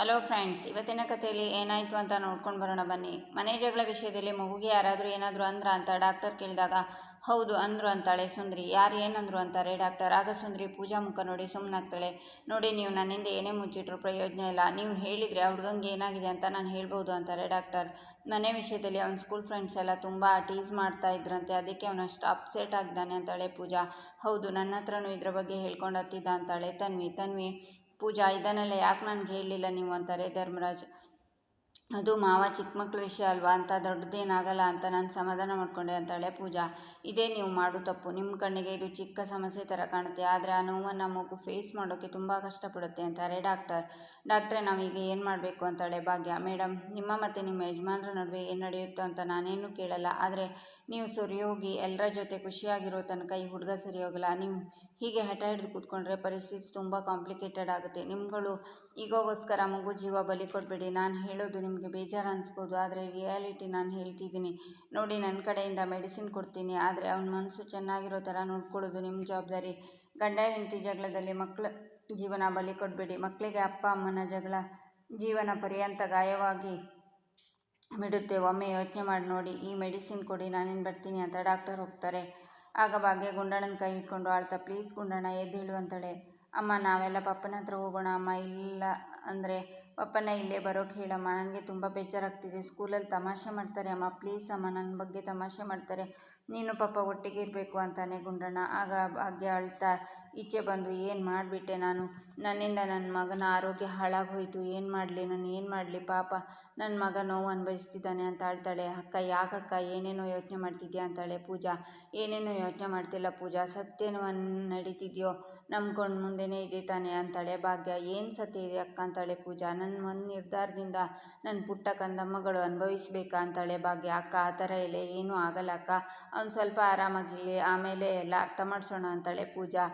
Hello friends ಇವತ್ತಿನ ಕಥೆಯಲ್ಲಿ ಏನಾಯಿತು ಅಂತ ನೋಡ್ಕೊಂಡು ಬರೋಣ ಬನ್ನಿ. ಮನೆ ಜಗಳ ವಿಷಯದಲ್ಲಿ ಮಗುಗೆ ಯಾರಾದರೂ ಏನಾದರೂ ಅಂದ್ರ ಅಂತ ಡಾಕ್ಟರ್ ಕೇಳಿದಾಗ, ಹೌದು, ಅಂದರು ಅಂತಾಳೆ ಸುಂದ್ರಿ. ಯಾರು ಏನಂದ್ರು ಅಂತಾರೆ ಡಾಕ್ಟರ್ ಆಗ ಸುಂದ್ರಿ ಪೂಜಾ ಮುಖ ನೋಡಿ ಸುಮ್ಮನಾಗ್ತಾಳೆ ನೋಡಿ, ನೀವು ನನ್ನಿಂದ ಏನೇ ಮುಚ್ಚಿಟ್ರು ಪ್ರಯೋಜನ ಇಲ್ಲ. ನೀವು ಹೇಳಿದರೆ ಆ ಹುಡುಗಂಗೆ ಏನಾಗಿದೆ ಅಂತ ನಾನು ಹೇಳ್ಬೋದು ಅಂತಾರೆ ಡಾಕ್ಟರ್ ಮನೆ ವಿಷಯದಲ್ಲಿ ಅವ್ನ ಸ್ಕೂಲ್ ಫ್ರೆಂಡ್ಸ್ ಎಲ್ಲ ತುಂಬ ಟೀಸ್ ಮಾಡ್ತಾ ಇದ್ರಂತೆ. ಅದಕ್ಕೆ ಅವನು ಅಷ್ಟು ಅಪ್ಸೆಟ್ ಆಗಿದ್ದಾನೆ ಅಂತಾಳೆ ಪೂಜಾ. ಹೌದು ನನ್ನ ಹತ್ರನೂ ಇದ್ರ ಬಗ್ಗೆ ಹೇಳ್ಕೊಂಡು ಹತ್ತಿದ್ದ ಅಂತಾಳೆ. ತನ್ವಿ ತನ್ವಿ ಪೂಜಾ, ಇದನ್ನೆಲ್ಲ ಯಾಕೆ ನನಗೆ ಹೇಳಲಿಲ್ಲ ನೀವು ಅಂತಾರೆ, ಧರ್ಮರಾಜ್. ಅದು ಮಾವ ಚಿಕ್ಕ ಮಕ್ಳ ವಿಷಯ ಅಲ್ವಾ, ಅಂತ ದೊಡ್ಡದೇನಾಗಲ್ಲ ಅಂತ ನಾನು ಸಮಾಧಾನ ಮಾಡಿಕೊಂಡೆ ಅಂತಾಳೆ ಪೂಜಾ. ಇದೇ ನೀವು ಮಾಡು ತಪ್ಪು ನಿಮ್ಮ ಕಣ್ಣಿಗೆ ಇದು ಚಿಕ್ಕ ಸಮಸ್ಯೆ ಥರ ಕಾಣುತ್ತೆ, ಆದರೆ ಆ ನೋವನ್ನು ಮಗು ಫೇಸ್ ಮಾಡೋಕ್ಕೆ ತುಂಬ ಕಷ್ಟಪಡುತ್ತೆ ಅಂತಾರೆ ಡಾಕ್ಟರ್. ಡಾಕ್ಟ್ರೆ, ನಾವೀಗ ಏನು ಮಾಡಬೇಕು ಅಂತಾಳೆ ಭಾಗ್ಯ. ಮೇಡಮ್ ನಿಮ್ಮ ಮತ್ತು ನಿಮ್ಮ ಯಜಮಾನರ ನಡುವೆ ಏನು ನಡೆಯುತ್ತೋ ಅಂತ ನಾನೇನು ಕೇಳಲ್ಲ, ಆದರೆ ನೀವು ಸರಿ ಹೋಗಿ ಎಲ್ಲರ ಜೊತೆ ಖುಷಿಯಾಗಿರೋ ತನಕ ಈ ಹುಡುಗ ಸರಿ ಹೋಗಲ್ಲ ನೀವು ಹೀಗೆ ಹಠ ಹಿಡಿದು ಕೂತ್ಕೊಂಡ್ರೆ ಪರಿಸ್ಥಿತಿ ತುಂಬ ಕಾಂಪ್ಲಿಕೇಟೆಡ್ ಆಗುತ್ತೆ. ನಿಮ್ಗಳು ಈಗೋಗೋಸ್ಕರ ಮಗು ಜೀವ ಬಲಿ ಕೊಡಬೇಡಿ. ನಾನು ಹೇಳೋದು ನಿಮಗೆ ಬೇಜಾರು ಅನಿಸ್ಬೋದು, ಆದರೆ ರಿಯಾಲಿಟಿ ನಾನು ಹೇಳ್ತಿದ್ದೀನಿ. ನೋಡಿ ನನ್ನ ಕಡೆಯಿಂದ ಮೆಡಿಸಿನ್ ಕೊಡ್ತೀನಿ, ಆದರೆ ಅವನ ಮನಸ್ಸು ಚೆನ್ನಾಗಿರೋ ಥರ ನೋಡ್ಕೊಳ್ಳೋದು ನಿಮ್ಮ ಜವಾಬ್ದಾರಿ. ಗಂಡ ಹೆಂಡತಿ ಜಗಳದಲ್ಲಿ ಮಕ್ಕಳ ಜೀವನ ಬಲಿ ಕೊಡಬೇಡಿ. ಮಕ್ಕಳಿಗೆ ಅಪ್ಪ, ಅಮ್ಮನ ಜಗಳ ಜೀವನ ಪರ್ಯಂತ ಗಾಯವಾಗಿ ಬಿಡುತ್ತೆ. ಒಮ್ಮೆ ಯೋಚನೆ ಮಾಡಿ ನೋಡಿ, ಈ ಮೆಡಿಸಿನ್ ಕೊಡಿ, ನಾನೇನು ಬರ್ತೀನಿ ಅಂತ ಡಾಕ್ಟರ್ ಹೋಗ್ತಾರೆ. ಆಗ ಭಾಗ್ಯ ಗುಂಡಣ್ಣನ ಕೈ ಇಟ್ಕೊಂಡು ಆಳ್ತಾ, ಪ್ಲೀಸ್ ಗುಂಡಣ್ಣ ಎದ್ದೇಳು ಅಂತಾಳೆ. ಅಮ್ಮ, ನಾವೆಲ್ಲ ಪಪ್ಪನ ಹತ್ರ ಹೋಗೋಣ, ಅಮ್ಮ. ಇಲ್ಲ ಅಂದರೆ ಪಪ್ಪನ ಇಲ್ಲೇ ಬರೋಕ್ಕೆ ಹೇಳಮ್ಮ. ನನಗೆ ತುಂಬ ಬೇಜಾರಾಗ್ತಿದೆ. ಸ್ಕೂಲಲ್ಲಿ ತಮಾಷೆ ಮಾಡ್ತಾರೆ ಅಮ್ಮ. ಪ್ಲೀಸ್ ಅಮ್ಮ ನನ್ನ ಬಗ್ಗೆ ತಮಾಷೆ ಮಾಡ್ತಾರೆ. ನೀನು ಪಪ್ಪ ಒಟ್ಟಿಗೆ ಇರಬೇಕು ಅಂತಾನೆ ಗುಂಡಣ್ಣ. ಆಗ ಭಾಗ್ಯ ಅಳ್ತಾ ಈಚೆ ಬಂದು ಏನು ಮಾಡಿಬಿಟ್ಟೆ ನಾನು? ನನ್ನಿಂದ ನನ್ನ ಮಗನ ಆರೋಗ್ಯ ಹಾಳಾಗೋಯ್ತು. ಏನು ಮಾಡಲಿ? ನಾನು ಏನು ಮಾಡಲಿ? ಪಾಪ ನನ್ನ ಮಗ ನೋವು ಅನುಭವಿಸ್ತಿದ್ದಾನೆ ಅಂತ ಅಳ್ತಾಳೆ ಅಕ್ಕ, ಯಾಕಕ್ಕ? ಏನೇನೋ ಯೋಚನೆ ಮಾಡ್ತಿದ್ಯಾ ಅಂತಾಳೆ ಪೂಜಾ. ಏನೇನೋ ಯೋಚನೆ ಮಾಡ್ತಿಲ್ಲ ಪೂಜಾ. ಸತ್ಯನೂ ನಡೀತಿದೆಯೋ? ನಂಬ್ಕೊಂಡು ಮುಂದೆನೇ ಇದೆ ತಾನೆ ಅಂತಾಳೆ ಭಾಗ್ಯ. ಏನು ಸತ್ಯ ಇದೆ ಅಕ್ಕ ಅಂತಾಳೆ ಪೂಜಾ. ನನ್ನ ಒಂದು ನಿರ್ಧಾರದಿಂದ ನನ್ನ ಪುಟ್ಟ ಕಂದಮ್ಮಗಳು ಅನುಭವಿಸ್ಬೇಕಾ ಅಂತಾಳೆ ಭಾಗ್ಯ. ಅಕ್ಕ, ಆ ಥರ ಇಲ್ಲ ಏನೂ ಆಗಲ್ಲ ಅಕ್ಕ. ಅವ್ನು ಸ್ವಲ್ಪ ಆರಾಮಾಗಿರಲಿ. ಆಮೇಲೆ ಎಲ್ಲ ಅರ್ಥ ಮಾಡಿಸೋಣ ಅಂತಾಳೆ ಪೂಜಾ.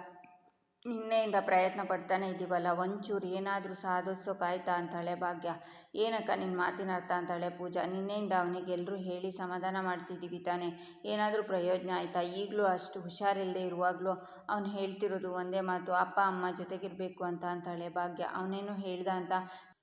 ನಿನ್ನೆಯಿಂದ ಪ್ರಯತ್ನ ಪಡ್ತಾನೆ ಇದ್ದೀವಲ್ಲ ಒಂಚೂರು ಏನಾದರೂ ಸಾಧಿಸೋಕಾಯ್ತಾ ಅಂತಾಳೆ ಭಾಗ್ಯ. ಏನಕ್ಕ ನಿನ್ನ ಮಾತಿನ ಅರ್ಥ ಅಂತಾಳೆ ಪೂಜಾ. ನಿನ್ನೆಯಿಂದ ಅವನಿಗೆ ಎಲ್ಲರೂ ಹೇಳಿ ಸಮಾಧಾನ ಮಾಡ್ತಿದ್ದೀವಿ ತಾನೆ. ಏನಾದರೂ ಪ್ರಯೋಜನ ಆಯಿತಾ? ಈಗಲೂ ಅಷ್ಟು ಹುಷಾರಿಲ್ಲದೆ ಇರುವಾಗಲೂ ಅವನು ಹೇಳ್ತಿರೋದು ಒಂದೇ ಮಾತು, ಅಪ್ಪ, ಅಮ್ಮ ಜೊತೆಗಿರಬೇಕು ಅಂತ ಅಂತಾಳೆ ಭಾಗ್ಯ. ಅವನೇನು ಹೇಳ್ದ ಅಂತ.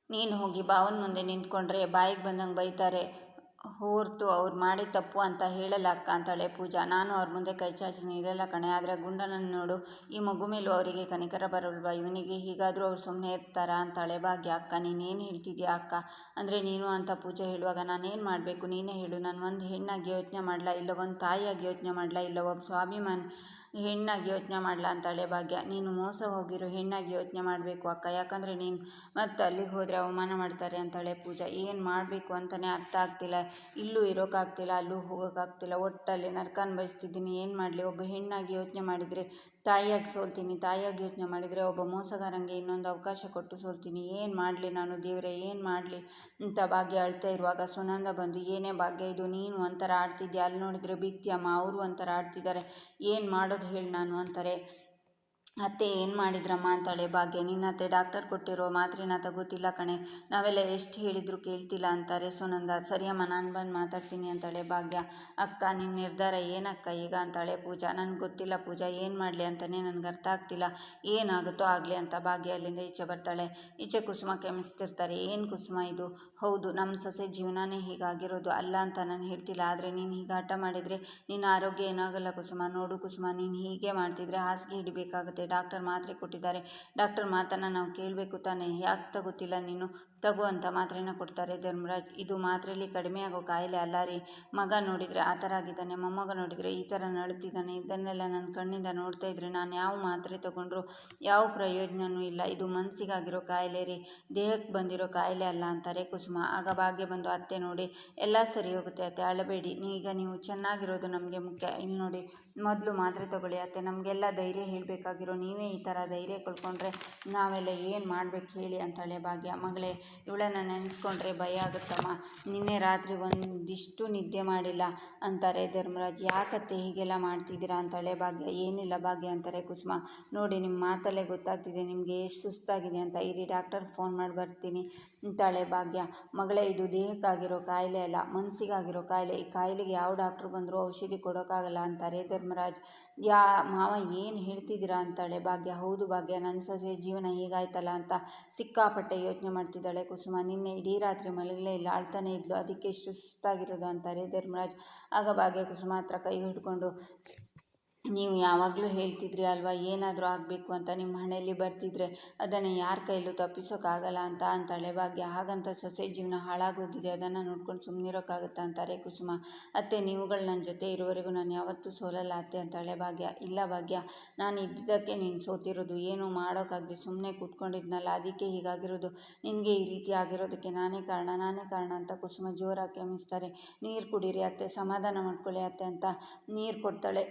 ನೀನು ಹೋಗಿ ಬಾವನ ಮುಂದೆ ನಿಂತ್ಕೊಂಡ್ರೆ ಬಾಯಿಗೆ ಬಂದಂಗೆ ಬೈತಾರೆ. ಹೊರ್ತು ಅವ್ರು ಮಾಡಿದ ತಪ್ಪು ಅಂತ ಹೇಳಲ್ಲ ಅಕ್ಕ ಅಂತಾಳೆ ಪೂಜಾ. ನಾನು ಅವ್ರ ಮುಂದೆ ಕೈ ಚಾಚಿ ಇರಲ್ಲ ಕಣೆ, ಆದರೆ ಗುಂಡನನ್ನು ನೋಡು. ಈ ಮಗು ಮೇಲೂ ಅವರಿಗೆ ಕನಿಕರ ಬರಲ್ವಾ? ಇವನಿಗೆ ಹೀಗಾದರೂ ಅವ್ರು ಸುಮ್ಮನೆ ಇರ್ತಾರಾ ಅಂತಾಳೆ ಭಾಗ್ಯ. ಅಕ್ಕ, ನೀನೇನು ಹೇಳ್ತಿದ್ಯಾ ಅಕ್ಕ? ಅಂದರೆ ನೀನು ಅಂತ ಪೂಜೆ ಹೇಳುವಾಗ ನಾನೇನು ಮಾಡಬೇಕು? ನೀನೇ ಹೇಳು. ನಾನು ಒಂದು ಹೆಣ್ಣಾಗಿ ಯೋಚನೆ ಮಾಡಲ ಇಲ್ಲ, ಒಂದು ತಾಯಿಯಾಗಿ ಯೋಚನೆ ಮಾಡಲ ಇಲ್ಲ? ಒಬ್ಬ ಸ್ವಾಭಿಮಾನಿ ಹೆಣ್ಣಾಗಿ ಯೋಚನೆ ಮಾಡಲ ಅಂತಾಳೆ ಭಾಗ್ಯ. ನೀನು ಮೋಸ ಹೋಗಿರೋ, ಹೆಣ್ಣಾಗಿ ಯೋಚನೆ ಮಾಡಬೇಕು ಅಕ್ಕ. ಯಾಕಂದರೆ ನೀನು ಮತ್ತೆ ಅಲ್ಲಿಗೆ ಹೋದರೆ ಅವಮಾನ ಮಾಡ್ತಾರೆ ಅಂತಾಳೆ ಪೂಜಾ. ಏನು ಮಾಡಬೇಕು ಅಂತಲೇ ಅರ್ಥ ಆಗ್ತಿಲ್ಲ. ಇಲ್ಲೂ ಇರೋಕ್ಕಾಗ್ತಿಲ್ಲ ಅಲ್ಲೂ ಹೋಗೋಕ್ಕಾಗ್ತಿಲ್ಲ ಒಟ್ಟಲ್ಲಿ ನರ್ಕ ಅನುಭವಿಸ್ತಿದ್ದೀನಿ ಏನು ಮಾಡಲಿ? ಒಬ್ಬ ಹೆಣ್ಣಾಗಿ ಯೋಚನೆ ಮಾಡಿದರೆ ತಾಯಿಯಾಗಿ ಸೋಲ್ತೀನಿ, ತಾಯಿಯಾಗಿ ಯೋಚನೆ ಮಾಡಿದರೆ ಒಬ್ಬ ಮೋಸಗಾರಂಗೆ ಇನ್ನೊಂದು ಅವಕಾಶ ಕೊಟ್ಟು ಸೋಲ್ತೀನಿ. ಏನು ಮಾಡಲಿ ನಾನು ದೇವರೇ, ಏನು ಮಾಡಲಿ? ಅಂತ ಭಾಗ್ಯ ಅಳ್ತಾ ಇರುವಾಗ ಸುನಂದ ಬಂದು, ಏನೇ ಭಾಗ್ಯ ಇದು, ನೀನು ಒಂಥರ ಆಡ್ತಿದ್ಯಾ? ಅಲ್ಲಿ ನೋಡಿದರೆ ಬಿಕ್ತಿಯಮ್ಮ ಅವರು ಒಂಥರ ಆಡ್ತಿದ್ದಾರೆ. ಏನು ಮಾಡೋದು ಹೇಳಿ ನಾನು ಅಂತಾರೆ. ಅತ್ತೆ ಏನು ಮಾಡಿದ್ರಮ್ಮ ಅಂತಾಳೆ ಭಾಗ್ಯ. ನಿನ್ನ ಅತ್ತೆ ಡಾಕ್ಟರ್ ಕೊಟ್ಟಿರೋ ಮಾತ್ರೆನ ತಗೋತಿಲ್ಲ ಕಣೆ. ನಾವೆಲ್ಲ ಎಷ್ಟು ಹೇಳಿದ್ರು ಕೇಳ್ತಿಲ್ಲ ಅಂತಾರೆ ಸುನಂದ. ಸರಿಯಮ್ಮ, ನಾನು ಬಂದು ಮಾತಾಡ್ತೀನಿ ಅಂತಾಳೆ ಭಾಗ್ಯ. ಅಕ್ಕ ನಿನ್ನ ನಿರ್ಧಾರ ಏನಕ್ಕ ಈಗ ಅಂತಾಳೆ ಪೂಜಾ. ನನಗೆ ಗೊತ್ತಿಲ್ಲ ಪೂಜಾ, ಏನು ಮಾಡಲಿ ಅಂತಲೇ ನನಗೆ ಅರ್ಥ ಆಗ್ತಿಲ್ಲ. ಏನಾಗುತ್ತೋ ಆಗಲಿ ಅಂತ ಭಾಗ್ಯ ಅಲ್ಲಿಂದ ಈಚೆ ಬರ್ತಾಳೆ. ಈಚೆ ಕುಸುಮ ಕೆಮಿಸ್ತಿರ್ತಾರೆ. ಏನು ಕುಸುಮ ಇದು? ಹೌದು ನಮ್ಮ ಸೊಸೆ ಜೀವನನೇ ಹೀಗಾಗಿರೋದು. ಅಲ್ಲ ಅಂತ ನಾನು ಹೇಳ್ತಿಲ್ಲ, ಆದರೆ ನೀನು ಹೀಗೆ ಆಟ ಮಾಡಿದರೆ ನಿನ್ನ ಆರೋಗ್ಯ ಏನಾಗಲ್ಲ ಕುಸುಮ. ನೋಡು ಕುಸುಮ, ನೀನು ಹೀಗೆ ಮಾಡ್ತಿದ್ರೆ ಹಾಸಿಗೆ ಹಿಡಿಬೇಕಾಗುತ್ತೆ. ಡಾಕ್ಟರ್ ಮಾತ್ರೆ ಕೊಟ್ಟಿದ್ದಾರೆ. ಡಾಕ್ಟರ್ ಮಾತನ್ನು ನಾವು ಕೇಳಬೇಕು ತಾನೇ. ಯಾಕೆ ತಗೋತಿಲ್ಲ ನೀನು? ತಗೋ ಅಂತ ಮಾತ್ರೆನ ಕೊಡ್ತಾರೆ ಧರ್ಮರಾಜ್. ಇದು ಮಾತ್ರೆಯಲ್ಲಿ ಕಡಿಮೆ ಆಗೋ ಕಾಯಿಲೆ ಅಲ್ಲ ರೀ. ಮಗ ನೋಡಿದರೆ ಆ ಥರ ಆಗಿದ್ದಾನೆ. ಮೊಮ್ಮಗ ನೋಡಿದರೆ ಈ ಥರ ನಳುತ್ತಿದ್ದಾನೆ ಇದನ್ನೆಲ್ಲ ನನ್ನ ಕಣ್ಣಿಂದ ನೋಡ್ತಾ ಇದ್ರೆ ನಾನು ಯಾವ ಮಾತ್ರೆ ತಗೊಂಡ್ರು ಯಾವ ಪ್ರಯೋಜನವೂ ಇಲ್ಲ. ಇದು ಮನಸ್ಸಿಗಾಗಿರೋ ಕಾಯಿಲೆ ರೀ. ದೇಹಕ್ಕೆ ಬಂದಿರೋ ಕಾಯಿಲೆ ಅಲ್ಲ ಅಂತಾರೆ ಕುಸುಮ. ಆಗ ಭಾಗ್ಯ ಬಂದು ಅತ್ತೆ ನೋಡಿ, ಎಲ್ಲ ಸರಿ ಹೋಗುತ್ತೆ ಅತ್ತೆ. ಅಳಬೇಡಿ. ಈಗ ನೀವು ಚೆನ್ನಾಗಿರೋದು ನಮಗೆ ಮುಖ್ಯ. ಇಲ್ಲಿ ನೋಡಿ ಮೊದಲು ಮಾತ್ರೆ ತಗೊಳ್ಳಿ ಅತ್ತೆ. ನಮಗೆಲ್ಲ ಧೈರ್ಯ ಹೇಳಬೇಕಾಗಿರೋ ನೀವೇ ಈ ಥರ ಧೈರ್ಯ ಕಳ್ಕೊಂಡ್ರೆ ನಾವೆಲ್ಲ ಏನು ಮಾಡ್ಬೇಕು ಹೇಳಿ ಅಂತಾಳೆ ಭಾಗ್ಯ. ಮಗಳೇ, ಇವಳನ್ನು ನೆನೆಸ್ಕೊಂಡ್ರೆ ಭಯ ಆಗುತ್ತಮ್ಮ. ನಿನ್ನೆ ರಾತ್ರಿ ಒಂದಿಷ್ಟು ನಿದ್ದೆ ಮಾಡಿಲ್ಲ ಅಂತಾರೆ ಧರ್ಮರಾಜ್. ಯಾಕತ್ತೆ ಹೀಗೆಲ್ಲ ಮಾಡ್ತಿದ್ದೀರಾ ಅಂತಾಳೆ ಭಾಗ್ಯ. ಏನಿಲ್ಲ ಭಾಗ್ಯ ಅಂತಾರೆ ಕುಸುಮ. ನೋಡಿ ನಿಮ್ಮ ಮಾತಲ್ಲೇ ಗೊತ್ತಾಗ್ತಿದೆ. ನಿಮಗೆ ಎಷ್ಟು ಸುಸ್ತಾಗಿದೆ ಅಂತ. ಇರಿ, ಡಾಕ್ಟರ್ ಫೋನ್ ಮಾಡಿ ಬರ್ತೀನಿ ಅಂತಾಳೆ ಭಾಗ್ಯ. ಮಗಳೇ, ಇದು ದೇಹಕ್ಕಾಗಿರೋ ಕಾಯಿಲೆ ಅಲ್ಲ. ಮನಸ್ಸಿಗಾಗಿರೋ ಕಾಯಿಲೆ. ಈ ಕಾಯಿಲೆಗೆ ಯಾವ ಡಾಕ್ಟ್ರು ಬಂದರೂ ಔಷಧಿ ಕೊಡೋಕ್ಕಾಗಲ್ಲ ಅಂತಾರೆ ಧರ್ಮರಾಜ್. ಯಾ, ಮಾವ ಏನು ಹೇಳ್ತಿದ್ದೀರಾ ಅಂತ ಅಂತಾಳೆ ಭಾಗ್ಯ, ಹೌದು ಭಾಗ್ಯ ನನ್ನ ಸೊಸೆ ಜೀವನ ಹೀಗಾಯ್ತಲ್ಲ ಅಂತ ಸಿಕ್ಕಾಪಟ್ಟೆ ಯೋಚನೆ ಮಾಡ್ತಿದ್ದಾಳೆ ಕುಸುಮ. ನಿನ್ನೆ ಇಡೀ ರಾತ್ರಿ ಮಲಗಲೇ ಇಲ್ಲ, ಅಳ್ತಾನೆ ಇದ್ಲು. ಅದಕ್ಕೆ ಇಷ್ಟು ಸುಸ್ತಾಗಿರೋದು ಅಂತಾರೆ ಧರ್ಮರಾಜ್. ಆಗ ಭಾಗ್ಯ ಕುಸುಮ ಹತ್ರ ಕೈ ಹಿಡ್ಕೊಂಡು ನೀವು ಯಾವಾಗಲೂ ಹೇಳ್ತಿದ್ರಿ ಅಲ್ವಾ, ಏನಾದರೂ ಆಗಬೇಕು ಅಂತ ನಿಮ್ಮ ಹಣೆಯಲ್ಲಿ ಬರ್ತಿದ್ರೆ ಅದನ್ನು ಯಾರ ಕೈಲೂ ತಪ್ಪಿಸೋಕ್ಕಾಗಲ್ಲ ಅಂತ ಅಂತಾಳೆ ಭಾಗ್ಯ ಹಾಗಂತ ಸೊಸೆ ಜೀವನ ಹಾಳಾಗೋಗಿದೆ, ಅದನ್ನು ನೋಡ್ಕೊಂಡು ಸುಮ್ಮನಿರೋಕ್ಕಾಗುತ್ತಾ ಅಂತಾರೆ ಕುಸುಮ. ಅತ್ತೆ, ನೀವುಗಳು ನನ್ನ ಜೊತೆ ಇರುವವರೆಗೂ ನಾನು ಯಾವತ್ತೂ ಸೋಲಲ್ಲ ಅತ್ತೆ ಅಂತಾಳೆ ಭಾಗ್ಯ ಇಲ್ಲ ಭಾಗ್ಯ, ನಾನು ಇದ್ದಿದ್ದಕ್ಕೆ ನೀನು ಸೋತಿರೋದು, ಏನೂ ಮಾಡೋಕ್ಕಾಗದೆ ಸುಮ್ಮನೆ ಕೂತ್ಕೊಂಡಿದ್ನಲ್ಲ, ಅದಕ್ಕೆ ಹೀಗಾಗಿರೋದು. ನಿನಗೆ ಈ ರೀತಿ ಆಗಿರೋದಕ್ಕೆ ನಾನೇ ಕಾರಣ ನಾನೇ ಕಾರಣ ಅಂತ ಕುಸುಮ ಜೋರಾಗಿ ಕೆಮ್ಮಿಸ್ತಾರೆ ನೀರು ಕುಡೀರಿ ಅತ್ತೆ, ಸಮಾಧಾನ ಮಾಡ್ಕೊಳ್ಳಿ ಅತ್ತೆ ಅಂತ ನೀರು ಕೊಡ್ತಾಳೆ.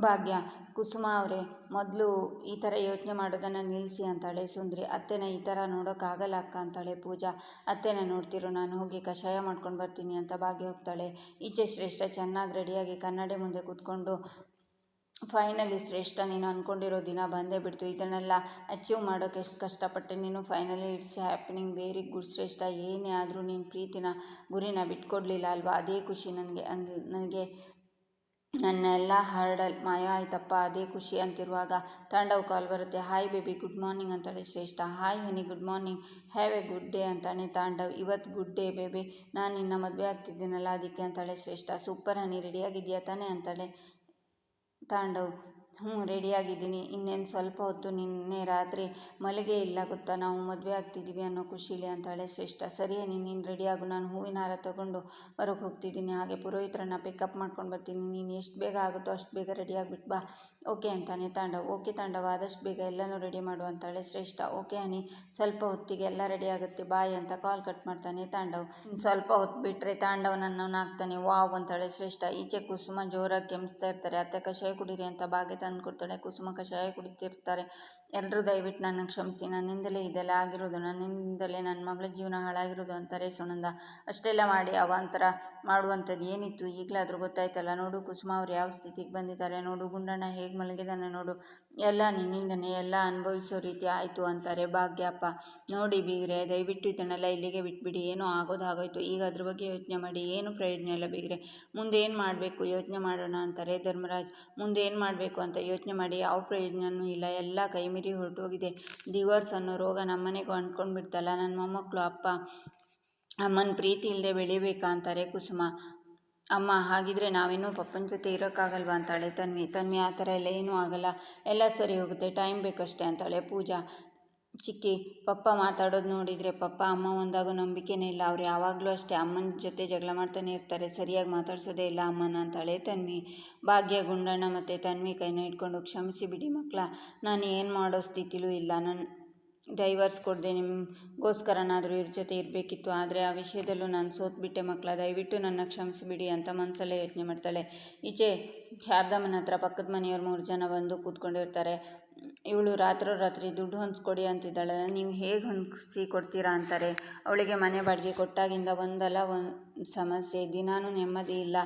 ಭಾಗ್ಯ, ಕುಸುಮ ಅವರೇ, ಮೊದಲು ಈ ಥರ ಯೋಚನೆ ಮಾಡೋದನ್ನು ನಿಲ್ಲಿಸಿ ಅಂತಾಳೆ ಸುಂದ್ರಿ. ಅತ್ತೆನ ಈ ಥರ ನೋಡೋಕ್ಕಾಗಲ್ಲ ಅಕ್ಕ ಅಂತಾಳೆ ಪೂಜಾ. ಅತ್ತೆನ ನೋಡ್ತಿರೋ, ನಾನು ಹೋಗಿ ಕಷಾಯ ಮಾಡ್ಕೊಂಡು ಬರ್ತೀನಿ ಅಂತ ಭಾಗ್ಯ ಹೋಗ್ತಾಳೆ. ಈಚೆ ಶ್ರೇಷ್ಠ ಚೆನ್ನಾಗಿ ರೆಡಿಯಾಗಿ ಕನ್ನಡಿ ಮುಂದೆ ಕೂತ್ಕೊಂಡು, ಫೈನಲಿ ಶ್ರೇಷ್ಠ, ನೀನು ಅಂದ್ಕೊಂಡಿರೋ ದಿನ ಬಂದೇ ಬಿಡ್ತು. ಇದನ್ನೆಲ್ಲ ಅಚೀವ್ ಮಾಡೋಕ್ಕೆ ಎಷ್ಟು ಕಷ್ಟಪಟ್ಟೆ. ನೀನು finally it's happening very good Shreshta. ಏನೇ ಆದರೂ ನೀನು ಪ್ರೀತಿನ ಗುರಿನ ಬಿಟ್ಕೊಡ್ಲಿಲ್ಲ ಅಲ್ವಾ? ಅದೇ ಖುಷಿ ನನಗೆ, ಅಂದ್, ನನಗೆ ನನ್ನೆಲ್ಲ ಹರ್ಡಲ್. ಮಾಯ, ಆಯ್ತಪ್ಪ, ಅದೇ ಖುಷಿ ಅಂತಿರುವಾಗ ತಾಂಡವ್ ಕಾಲ್ ಬರುತ್ತೆ. ಹಾಯ್ ಬೇಬಿ, ಗುಡ್ ಮಾರ್ನಿಂಗ್ ಅಂತಾಳೆ Shreshta. Hi honey, good morning. Have a good day ಅಂತಾನೆ ತಾಂಡವ್. ಇವತ್ತು ಗುಡ್ ಡೇ ಬೇಬಿ. ನಾನು ನಿನ್ನ ಮದುವೆ ಆಗ್ತಿದ್ದೀನಲ್ಲ, ಅದಕ್ಕೆ ಅಂತಾಳೆ ಶ್ರೇಷ್ಠ. ಸೂಪರ್ ಹನಿ ರೆಡಿಯಾಗಿದೆಯಾ ತಾನೇ? ಅಂತಾಳೆ ತಾಂಡವ್. ಹ್ಞೂ, ರೆಡಿಯಾಗಿದ್ದೀನಿ. ಇನ್ನೇನು ಸ್ವಲ್ಪ ಹೊತ್ತು ನಿನ್ನೆ ರಾತ್ರಿ ಮಲಗೇ ಇಲ್ಲ ಗೊತ್ತಾ? ನಾವು ಮದುವೆ ಆಗ್ತಿದ್ದೀವಿ ಅನ್ನೋ ಖುಷಿಲಿ ಅಂತಾಳೆ ಶ್ರೇಷ್ಠ. ಸರಿ ನೀನು ರೆಡಿಯಾಗು ನಾನು ಹೂವಿನ ಹಾರ ತೊಗೊಂಡು ಹೊರಗೆ ಹೋಗ್ತಿದ್ದೀನಿ ಹಾಗೆ ಪುರೋಹಿತರನ್ನ ಪಿಕಪ್ ಮಾಡ್ಕೊಂಡು ಬರ್ತೀನಿ. ನೀನು ಎಷ್ಟು ಬೇಗ ಆಗುತ್ತೋ ಅಷ್ಟು ಬೇಗ ರೆಡಿಯಾಗಿಬಿಟ್ಟು ಬಾ. ಓಕೆ ಅಂತಾನೆ. ತಾಂಡವ್, ಓಕೆ ತಾಂಡವ, ಆದಷ್ಟು ಬೇಗ ಎಲ್ಲನೂ ರೆಡಿ ಮಾಡು ಅಂತಾಳೆ ಶ್ರೇಷ್ಠ. ಓಕೆ ಹನಿ, ಸ್ವಲ್ಪ ಹೊತ್ತಿಗೆ ಎಲ್ಲ ರೆಡಿ ಆಗುತ್ತೆ. ಬಾಯ್ ಅಂತ ಕಾಲ್ ಕಟ್ ಮಾಡ್ತಾನೆ ತಾಂಡವ್. ಸ್ವಲ್ಪ ಹೊತ್ತು ಬಿಟ್ಟರೆ ತಾಂಡವ್ ನನ್ನ ಹಾಕ್ತಾನೆ ವಾವ್ ಅಂತಾಳೆ ಶ್ರೇಷ್ಠ. ಈಚೆ ಕುಸುಮ ಜೋರಾಗಿ ಕೆಮ್ಮಿಸ್ತಾ ಇರ್ತಾರೆ. ಅತ್ತೆ ಕಷಾಯ ಕುಡೀರಿ ಅಂತ ಬಾಗೆ ತಂದು ಕೊಡ್ತಾಳೆ ಕುಸುಮ ಕಷಾಯ ಕುಡಿತಿರ್ತಾರೆ. ಎಲ್ಲರೂ ದಯವಿಟ್ಟು ನನ್ನ ಕ್ಷಮಿಸಿ. ನನ್ನಿಂದಲೇ ಇದೆಲ್ಲ ಆಗಿರೋದು, ನನ್ನಿಂದಲೇ ನನ್ನ ಮಗಳ ಜೀವನ ಹಾಳಾಗಿರೋದು ಅಂತಾರೆ ಸುನಂದ. ಅಷ್ಟೆಲ್ಲ ಮಾಡಿ ಅವಾಂತರ ಮಾಡುವಂಥದ್ದು ಏನಿತ್ತು ಈಗಲಾದರೂ ಗೊತ್ತಾಯ್ತಲ್ಲ. ನೋಡು ಕುಸುಮ ಅವ್ರು ಯಾವ ಸ್ಥಿತಿಗೆ ಬಂದಿದ್ದಾರೆ. ನೋಡು ಗುಂಡಣ್ಣ ಹೇಗೆ ಮಲಗಿದಾನೆ ನೋಡು. ಎಲ್ಲ ನಿನ್ನಿಂದನೇ ಎಲ್ಲ ಅನುಭವಿಸೋ ರೀತಿ ಆಯಿತು ಅಂತಾರೆ ಭಾಗ್ಯಪ್ಪ ನೋಡಿ ಬೀಗ್ರೆ, ದಯವಿಟ್ಟು ಇದನ್ನೆಲ್ಲ ಇಲ್ಲಿಗೆ ಬಿಟ್ಬಿಡಿ. ಏನೋ ಆಗೋದು ಆಗೋಯ್ತು. ಈಗ ಅದ್ರ ಬಗ್ಗೆ ಯೋಚನೆ ಮಾಡಿ. ಏನು ಪ್ರಯೋಜನ ಇಲ್ಲ ಬೀಗ್ರೆ. ಮುಂದೆ ಏನು ಮಾಡಬೇಕು ಯೋಚನೆ ಮಾಡೋಣ ಅಂತಾರೆ ಧರ್ಮರಾಜ್. ಮುಂದೆ ಏನು ಮಾಡಬೇಕು ಅಂತ ಯೋಚನೆ ಮಾಡಿ, ಯಾವ ಪ್ರಯೋಜನವೂ ಇಲ್ಲ, ಎಲ್ಲ ಕೈ ಮೀರಿ ಹೊರಟೋಗಿದೆ. ಡಿವೋರ್ಸ್ ಅನ್ನೋ ರೋಗ ನಮ್ಮನೆಗೆ ಅಂಟ್ಕೊಂಡು ಬಿಡ್ತಲ್ಲ ನನ್ನ ಮೊಮ್ಮಕ್ಕಳು ಅಪ್ಪ, ಅಮ್ಮನ ಪ್ರೀತಿ ಇಲ್ಲದೆ ಬೆಳಿಬೇಕಾ? ಅಂತಾರೆ ಕುಸುಮ. ಅಮ್ಮ, ಹಾಗಿದ್ರೆ ನಾವೇನೂ ಪಪ್ಪನ ಜೊತೆ ಇರೋಕ್ಕಾಗಲ್ವಾ? ಅಂತಾಳೆ ತನ್ವಿ. ತನ್ವಿ, ಆ ಥರ ಎಲ್ಲ ಏನೂ ಆಗಲ್ಲ. ಎಲ್ಲ ಸರಿ ಹೋಗುತ್ತೆ. ಟೈಮ್ ಬೇಕಷ್ಟೇ, ಅಂತಾಳೆ ಪೂಜಾ. ಚಿಕ್ಕಿ, ಪಪ್ಪ ಮಾತಾಡೋದು ನೋಡಿದರೆ ಪಪ್ಪ ಅಮ್ಮ ಒಂದಾಗೋ ನಂಬಿಕೆನೇ ಇಲ್ಲ. ಅವ್ರು ಯಾವಾಗಲೂ ಅಷ್ಟೇ ಅಮ್ಮನ ಜೊತೆ ಜಗಳ ಮಾಡ್ತಾನೆ ಇರ್ತಾರೆ. ಸರಿಯಾಗಿ ಮಾತಾಡ್ಸೋದೇ ಇಲ್ಲ. ಅಮ್ಮನ ಅಂತಾಳೆ ತನ್ವಿ. ಭಾಗ್ಯ, ಗುಂಡಣ್ಣ ಮತ್ತು ತನ್ವಿ ಕೈನ ಇಟ್ಕೊಂಡು ಕ್ಷಮಿಸಿ ಬಿಡಿ ಮಕ್ಕಳ ನಾನು ಏನು ಮಾಡೋ ಸ್ಥಿತಿಲೂ ಇಲ್ಲ. ನಾನು ಡೈವರ್ಸ್ ಕೊಡದೆ. ನಿಮಗೋಸ್ಕರನಾದರೂ ಇವ್ರ ಜೊತೆ ಇರಬೇಕಿತ್ತು. ಆದರೆ ಆ ವಿಷಯದಲ್ಲೂ ನಾನು ಸೋತ್ಬಿಟ್ಟೆ ಮಕ್ಕಳ ದಯವಿಟ್ಟು ನನ್ನ ಕ್ಷಮಿಸಿಬಿಡಿ ಅಂತ ಮನಸ್ಸಲ್ಲೇ ಯೋಚನೆ ಮಾಡ್ತಾಳೆ. ಈಚೆ ಶಾರದಮ್ಮನ ಹತ್ರ ಪಕ್ಕದ ಮನೆಯವ್ರು ಮೂರು ಜನ ಬಂದು ಕೂತ್ಕೊಂಡಿರ್ತಾರೆ. ಇವಳು ರಾತ್ರೋರಾತ್ರಿ ದುಡ್ಡು ಹೊಂದ್ಸ್ಕೊಡಿ ಅಂತಿದ್ದಾಳೆ. ನೀವು ಹೇಗೆ ಹೊಂದಿಸಿ ಕೊಡ್ತೀರಾ ಅಂತಾರೆ. ಅವಳಿಗೆ ಮನೆ ಬಾಡಿಗೆ ಕೊಟ್ಟಾಗಿಂದ ಒಂದಲ್ಲ ಒಂದು ಸಮಸ್ಯೆ, ದಿನಾನೂ ನೆಮ್ಮದಿ ಇಲ್ಲ,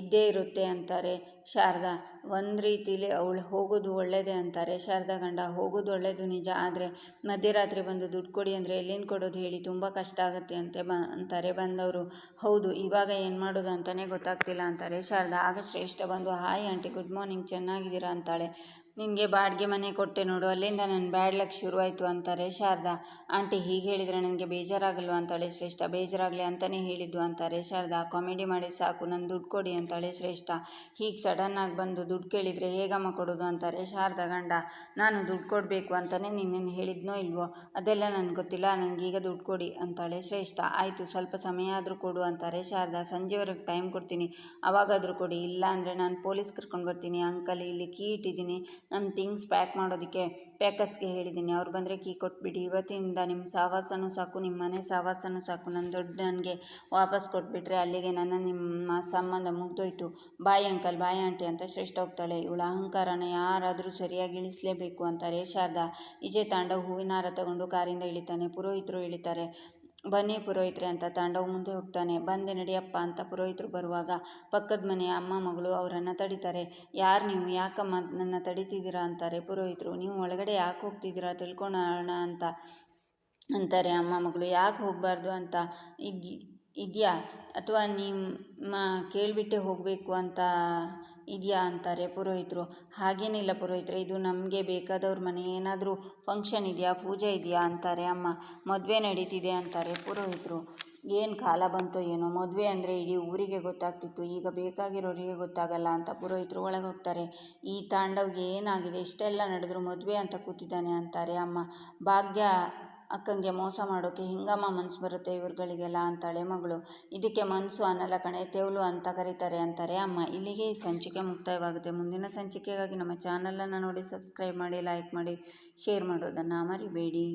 ಇದ್ದೇ ಇರುತ್ತೆ ಅಂತಾರೆ. ಶಾರದಾ, ಒಂದು ರೀತಿಲಿ ಅವಳು ಹೋಗೋದು ಒಳ್ಳೆಯದೇ ಅಂತಾರೆ. ಶಾರದಾ ಗಂಡ, ಹೋಗೋದು ಒಳ್ಳೆಯದು ನಿಜ, ಆದರೆ ಮಧ್ಯರಾತ್ರಿ ಬಂದು ದುಡ್ಡು ಕೊಡಿ ಅಂದರೆ ಎಲ್ಲಿಂದ ಕೊಡೋದು ಹೇಳಿ ತುಂಬ ಕಷ್ಟ ಆಗುತ್ತೆ ಅಂತೆ ಬ, ಅಂತಾರೆ ಬಂದವರು. ಹೌದು, ಇವಾಗ ಏನು ಮಾಡೋದು ಅಂತಲೇ ಗೊತ್ತಾಗ್ತಿಲ್ಲ ಅಂತಾರೆ. ಶಾರದಾ, ಆಗ ಶ್ರೇಷ್ಠ ಬಂದು, ಹಾಯ್ ಆಂಟಿ, ಗುಡ್ ಮಾರ್ನಿಂಗ್, ಚೆನ್ನಾಗಿದ್ದೀರಾ? ಅಂತಾಳೆ. ನಿನಗೆ ಬಾಡಿಗೆ ಮನೆ ಕೊಟ್ಟೆ ನೋಡು, ಅಲ್ಲಿಂದ ನನ್ನ ಬ್ಯಾಡ್ ಲಕ್ ಶುರುವಾಯಿತು ಅಂತಾರೆ ಶಾರದಾ. ಆಂಟಿ ಹೀಗೆ ಹೇಳಿದರೆ ನನಗೆ ಬೇಜಾರಾಗಲ್ವ ಅಂತಾಳೆ ಶ್ರೇಷ್ಠ. ಬೇಜಾರಾಗಲಿ ಅಂತಲೇ ಹೇಳಿದ್ದು ಅಂತಾರೆ ಶಾರದಾ. ಕಾಮಿಡಿ ಮಾಡಿ ಸಾಕು ನನ್ನ ದುಡ್ಡು ಕೊಡಿ ಅಂತಾಳೆ ಶ್ರೇಷ್ಠ. ಹೀಗೆ ಸಡನ್ನಾಗಿ ಬಂದು ದುಡ್ಡು ಕೇಳಿದರೆ ಹೇಗಮ್ಮ ಕೊಡೋದು ಅಂತಾರೆ ಶಾರದಾ ಗಂಡ. ನಾನು ದುಡ್ಡು ಕೊಡಬೇಕು ಅಂತಲೇ ನಿನ್ನೇನು ಹೇಳಿದ್ನೋ ಇಲ್ವೋ? ಅದೆಲ್ಲ ನನಗೆ ಗೊತ್ತಿಲ್ಲ ನನಗೀಗ ದುಡ್ಡು ಕೊಡಿ ಅಂತಾಳೆ ಶ್ರೇಷ್ಠ. ಆಯಿತು, ಸ್ವಲ್ಪ ಸಮಯ ಆದರೂ ಕೊಡು ಅಂತಾರೆ ಶಾರದಾ. ಸಂಜೆವರೆಗೆ ಟೈಮ್ ಕೊಡ್ತೀನಿ, ಅವಾಗಾದರೂ ಕೊಡಿ. ಇಲ್ಲ ಅಂದರೆ ನಾನು ಪೊಲೀಸ್ ಕರ್ಕೊಂಡು ಬರ್ತೀನಿ. ಅಂಕಲ್ ಇಲ್ಲಿ ಕೀ ಇಟ್ಟಿದ್ದೀನಿ. ನಮ್ಮ ಥಿಂಗ್ಸ್ ಪ್ಯಾಕ್ ಮಾಡೋದಕ್ಕೆ ಪ್ಯಾಕರ್ಸ್ಗೆ ಹೇಳಿದ್ದೀನಿ ಅವ್ರು ಬಂದರೆ ಕೀ ಕೊಟ್ಬಿಡಿ. ಇವತ್ತಿನಿಂದ ನಿಮ್ಮ ಸಹವಾಸನೂ ಸಾಕು ನಿಮ್ಮ ಮನೆ ಸಹವಾಸನೂ ಸಾಕು. ನನ್ನ ದೊಡ್ಡ ನನಗೆ ವಾಪಸ್ ಕೊಟ್ಬಿಟ್ರೆ ಅಲ್ಲಿಗೆ ನನ್ನ ನಿಮ್ಮ ಸಂಬಂಧ ಮುಗ್ದೋಯ್ತು. ಬಾಯ್ ಅಂಕಲ್, ಬಾಯ್ ಆಂಟಿ ಅಂತ ಶ್ರೇಷ್ಠ ಹೋಗ್ತಾಳೆ. ಇವಳ ಅಹಂಕಾರನ ಯಾರಾದರೂ ಸರಿಯಾಗಿ ಇಳಿಸಲೇಬೇಕು ಅಂತಾರೆ ಶಾರದಾ ವಿಜಯ ತಾಂಡವ್ ಹೂವಿನ ಹಾರ ತಗೊಂಡು ಕಾರಿಂದ ಇಳಿತಾನೆ. ಪುರೋಹಿತರು ಇಳಿತಾರೆ. ಬನ್ನಿ ಪುರೋಹಿತ್ರೆ ಅಂತ ತಾಂಡವ್ ಮುಂದೆ ಹೋಗ್ತಾನೆ. ಬಂದೆ ನಡಿಯಪ್ಪ ಅಂತ ಪುರೋಹಿತರು ಬರುವಾಗ ಪಕ್ಕದ ಮನೆಯ ಅಮ್ಮ ಮಗಳು ಅವರನ್ನು ತಡಿತಾರೆ. ಯಾರು ನೀವು? ಯಾಕಮ್ಮ ನನ್ನ ತಡಿತಿದ್ದೀರಾ ಅಂತಾರೆ ಪುರೋಹಿತರು. ನೀವು ಒಳಗಡೆ ಯಾಕೆ ಹೋಗ್ತಿದ್ದೀರಾ? ತಿಳ್ಕೊಳೋಣ ಅಂತ ಅಂತಾರೆ ಅಮ್ಮ ಮಗಳು. ಯಾಕೆ ಹೋಗಬಾರ್ದು ಅಂತ ಇದ್ ಇದೆಯಾ? ಅಥವಾ ನಿಮ್ಮ ಕೇಳಿಬಿಟ್ಟೆ ಹೋಗಬೇಕು ಅಂತ ಇದೆಯಾ ಅಂತಾರೆ ಪುರೋಹಿತರು. ಹಾಗೇನಿಲ್ಲ ಪುರೋಹಿತರೆ, ಇದು ನಮಗೆ ಬೇಕಾದವ್ರ ಮನೆ, ಏನಾದರೂ ಫಂಕ್ಷನ್ ಇದೆಯಾ, ಪೂಜೆ ಇದೆಯಾ ಅಂತಾರೆ ಅಮ್ಮ. ಮದುವೆ ನಡೀತಿದೆ ಅಂತಾರೆ ಪುರೋಹಿತರು. ಏನು ಕಾಲ ಬಂತೋ ಏನೋ, ಮದುವೆ ಅಂದರೆ ಇಡೀ ಊರಿಗೆ ಗೊತ್ತಾಗ್ತಿತ್ತು, ಈಗ ಬೇಕಾಗಿರೋರಿಗೆ ಗೊತ್ತಾಗಲ್ಲ ಅಂತ ಪುರೋಹಿತರು ಒಳಗೆ ಹೋಗ್ತಾರೆ. ಈ ತಾಂಡವ್ಗೆ ಏನಾಗಿದೆ, ಇಷ್ಟೆಲ್ಲ ನಡೆದ್ರು ಮದುವೆ ಅಂತ ಕೂತಿದ್ದಾನೆ ಅಂತಾರೆ ಅಮ್ಮ. ಭಾಗ್ಯ ಅಕ್ಕಂಗೆ ಮೋಸ ಮಾಡೋಕೆ ಹಿಂಗಮ್ಮ ಮನ್ಸು ಬರುತ್ತೆ ಇವ್ರುಗಳಿಗೆಲ್ಲ ಅಂತಾಳೆ ಮಗಳು. ಇದಕ್ಕೆ ಮನಸ್ಸು ಅನ್ನಲ್ಲ ಕಣೆ, ತೆವಲು ಅಂತ ಕರೀತಾರೆ ಅಂತಾರೆ ಅಮ್ಮ. ಇಲ್ಲಿಗೆ ಈ ಸಂಚಿಕೆ ಮುಕ್ತಾಯವಾಗುತ್ತೆ. ಮುಂದಿನ ಸಂಚಿಕೆಗಾಗಿ ನಮ್ಮ ಚಾನಲನ್ನು ನೋಡಿ, ಸಬ್ಸ್ಕ್ರೈಬ್ ಮಾಡಿ, ಲೈಕ್ ಮಾಡಿ, ಶೇರ್ ಮಾಡೋದನ್ನು ಮರಿಬೇಡಿ.